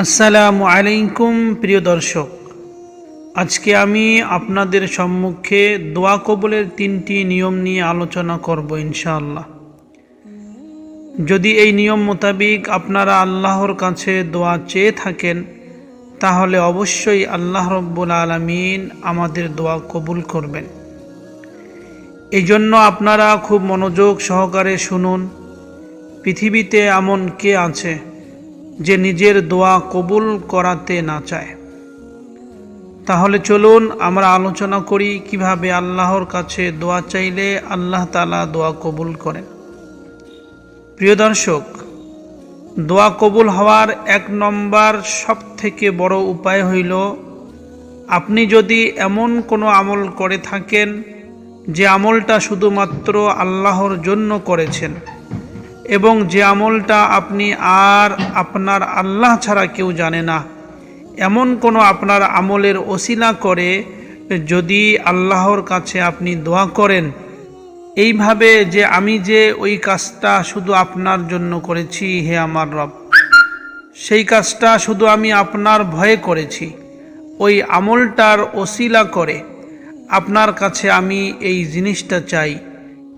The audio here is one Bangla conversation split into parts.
আসসালামু আলাইকুম, প্রিয় দর্শক। আজকে আমি আপনাদের সম্মুখে দোয়া কবুলের তিনটি নিয়ম নিয়ে আলোচনা করব ইনশাআল্লাহ। যদি এই নিয়ম মোতাবিক আপনারা আল্লাহর কাছে দোয়া চেয়ে থাকেন, তাহলে অবশ্যই আল্লাহ রব্বুল আলমিন আমাদের দোয়া কবুল করবেন। এই জন্য আপনারা খুব মনোযোগ সহকারে শুনুন, পৃথিবীতে এমন কে আছে? যে নিজের দোয়া কবুল করাতে না চায়। তাহলে চলুন আমরা আলোচনা করি কীভাবে আল্লাহর কাছে দোয়া চাইলে আল্লাহ তালা দোয়া কবুল করেন। প্রিয় দর্শক, দোয়া কবুল হওয়ার এক নম্বর সব থেকে বড় উপায় হইল, আপনি যদি এমন কোনো আমল করে থাকেন যে আমলটা শুধুমাত্র আল্লাহর জন্য করেছেন এবং যে আমলটা আপনি আর আপনার আল্লাহ ছাড়া কেউ জানে না, এমন কোনো আপনার আমলের ওসিলা করে যদি আল্লাহর কাছে আপনি দোয়া করেন। এইভাবে যে আমি যে ওই কাজটা শুধু আপনার জন্য করেছি, হে আমার রব, সেই কাজটা শুধু আমি আপনার ভয়ে করেছি, ওই আমলটার ওসিলা করে আপনার কাছে আমি এই জিনিসটা চাই।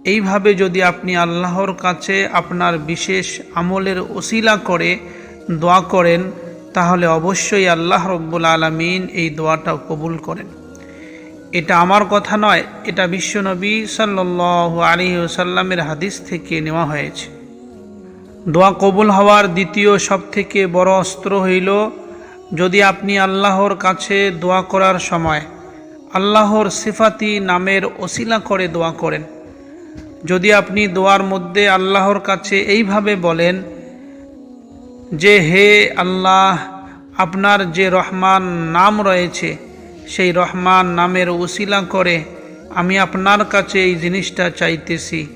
এইভাবে যদি আপনি আল্লাহর কাছে আপনার বিশেষ আমলের ওসিলা করে, দোয়া করেন, তাহলে অবশ্যই আল্লাহ রব্বুল আলমিন এই দোয়াটা কবুল করেন। এটা আমার কথা নয়, এটা বিশ্বনবী সাল্লাহ আলী সাল্লামের হাদিস থেকে নেওয়া হয়েছে। দোয়া কবুল হওয়ার দ্বিতীয় সবথেকে বড় অস্ত্র হইল, যদি আপনি আল্লাহর কাছে দোয়া করার সময় আল্লাহর সিফাতি নামের ওসিলা করে দোয়া করেন। যদি আপনি দোয়ার মধ্যে আল্লাহর কাছে এইভাবে বলেন যে, হে আল্লাহ, আপনার যে রহমান নাম রয়েছে, সেই রহমান নামের উসিলা করে আমি আপনার কাছে এই জিনিসটা চাইতেছি।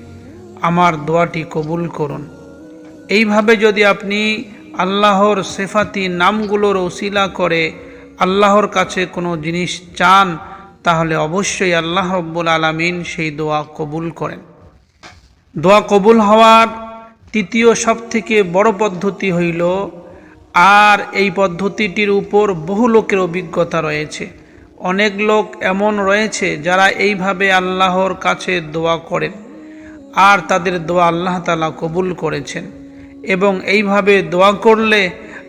আমার দোয়াটি কবুল করুন। এইভাবে যদি আপনি আল্লাহর সেফাতি নামগুলোর ওসিলা করে আল্লাহর কাছে কোনো জিনিস চান, তাহলে অবশ্যই আল্লাহ রব্বুল আলমিন সেই দোয়া কবুল করেন। দোয়া কবুল হওয়ার তৃতীয় সবথেকে বড় পদ্ধতি হইল, আর এই পদ্ধতিটির উপর বহু লোকের অভিজ্ঞতা রয়েছে। অনেক লোক এমন রয়েছে যারা এইভাবে আল্লাহর কাছে দোয়া করেন, আর তাদের দোয়া আল্লাহ তালা কবুল করেছেন। এবং এইভাবে দোয়া করলে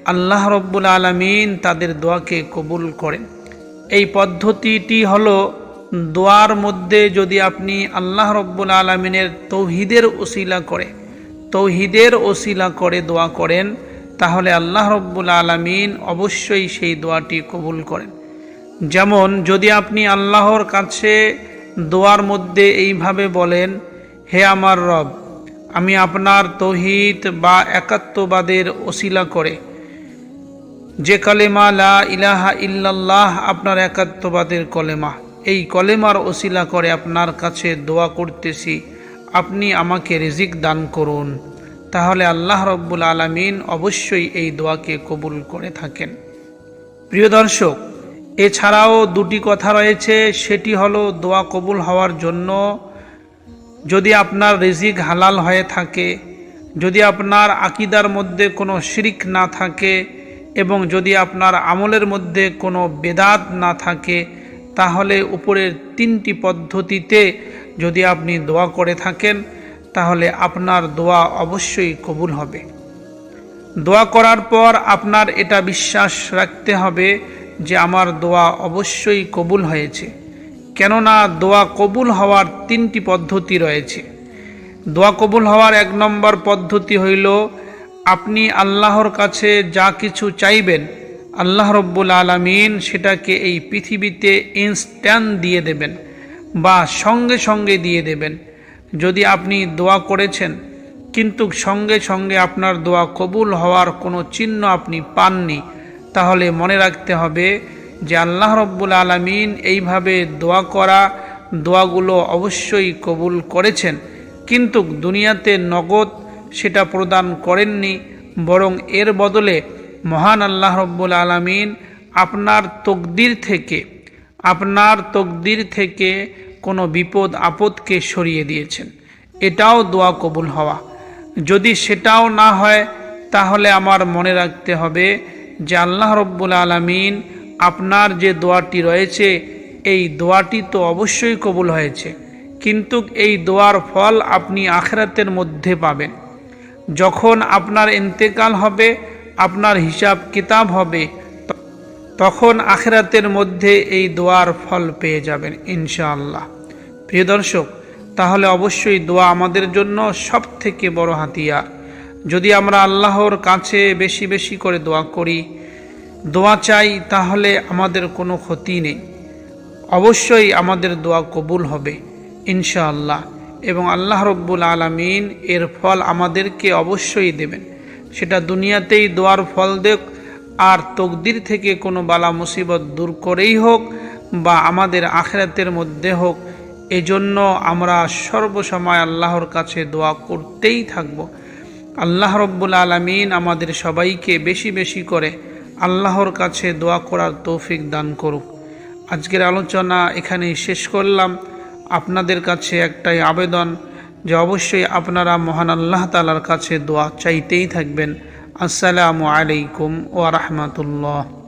আল্লাহ রব্বুল আলমিন তাদের দোয়াকে কবুল করেন। এই পদ্ধতিটি হলো দোয়ার মধ্যে যদি আপনি আল্লাহ রব্বুল আলমিনের তৌহিদের ওসিলা করে, তৌহিদের ওসিলা করে দোয়া করেন, তাহলে আল্লাহ রব্বুল আলমিন অবশ্যই সেই দোয়াটি কবুল করেন। যেমন যদি আপনি আল্লাহর কাছে দোয়ার মধ্যে এইভাবে বলেন, হে আমার রব, আমি আপনার তৌহিদ বা একাত্মবাদের ওসিলা করে, যে কালেমা লা ইলাহা ইল্লাল্লাহ আপনার একাত্মবাদের কলেমা এই কলেমার ওসিলা করে আপনার কাছে দোয়া করতেছি, আপনি আমাকে রিজিক দান করুন। তাহলে আল্লাহ রব্বুল আলমিন অবশ্যই এই দোয়াকে কবুল করে থাকেন। প্রিয় দর্শক, এছাড়াও দুটি কথা রয়েছে, সেটি হলো দোয়া কবুল হওয়ার জন্য যদি আপনার রিজিক হালাল হয়ে থাকে, যদি আপনার আকিদার মধ্যে কোনো শিরিক না থাকে এবং যদি আপনার আমলের মধ্যে কোনো বেদাত না থাকে তাহলে উপরের তিনটি পদ্ধতিতে যদি আপনি দোয়া করে থাকেন, তাহলে আপনার দোয়া অবশ্যই কবুল হবে। দোয়া করার পর আপনার এটা বিশ্বাস রাখতে হবে যে আমার দোয়া অবশ্যই কবুল হয়েছে। কেননা দোয়া কবুল হওয়ার তিনটি পদ্ধতি রয়েছে। দোয়া কবুল হওয়ার এক নম্বর পদ্ধতি হইল, আপনি আল্লাহর কাছে যা কিছু চাইবেন আল্লাহ রব্বুল আলমিন সেটাকে এই পৃথিবীতে ইনস্ট্যান্ট দিয়ে দেবেন বা সঙ্গে সঙ্গে দিয়ে দেবেন। যদি আপনি দোয়া করেছেন, কিন্তু সঙ্গে সঙ্গে আপনার দোয়া কবুল হওয়ার কোনো চিহ্ন আপনি পাননি, তাহলে মনে রাখতে হবে যে আল্লাহ রব্বুল আলমিন এইভাবে দোয়া করা, দোয়াগুলো অবশ্যই কবুল করেছেন। কিন্তু দুনিয়াতে নগদ সেটা প্রদান করেননি, বরং এর বদলে মহান আল্লাহ রব্বুল আলমিন আপনার তকদির থেকে, আপনার তকদির থেকে কোনো বিপদ আপদকে সরিয়ে দিয়েছেন। এটাও দোয়া কবুল হওয়া। যদি সেটাও না হয়, তাহলে আমার মনে রাখতে হবে যে আল্লাহ রব্বুল আলমিন আপনার যে দোয়াটি রয়েছে, এই দোয়াটি তো অবশ্যই কবুল হয়েছে। কিন্তু এই দোয়ার ফল আপনি আখরাতের মধ্যে পাবেন। যখন আপনার ইন্তেকাল হবে আপনার হিসাব কিতাব হবে, তখন আখেরাতের মধ্যে এই দোয়ার ফল পেয়ে যাবেন ইনশাআল্লাহ। প্রিয় দর্শক, তাহলে অবশ্যই দোয়া আমাদের জন্য সব থেকে বড় হাতিয়ার। যদি আমরা আল্লাহর কাছে বেশি বেশি করে দোয়া করি, দোয়া চাই, তাহলে আমাদের কোনো ক্ষতি নেই। অবশ্যই আমাদের দোয়া কবুল হবে ইনশাআল্লাহ এবং আল্লাহ রব্বুল আলমিন এর ফল আমাদেরকে অবশ্যই দেবেন। সেটা দুনিয়াতেই দোয়ার ফল দেখ আর তকদির থেকে কোনো বালা মুসিবত দূর করেই হোক বা আমাদের আখেরাতের মধ্যে হোক, এজন্য আমরা সর্বসময় আল্লাহর কাছে দোয়া করতেই থাকব। আল্লাহ রব্বুল আলমিন আমাদের সবাইকে বেশি বেশি করে আল্লাহর কাছে দোয়া করার তৌফিক দান করুক। আজকের আলোচনা এখানেই শেষ করলাম। আপনাদের কাছে একটাই আবেদন যে অবশ্যই আপনারা মহান আল্লাহ তালার কাছে দোয়া চাইতেই থাকবেন। আসসালামু আলাইকুম ও রাহমাতুল্লাহ।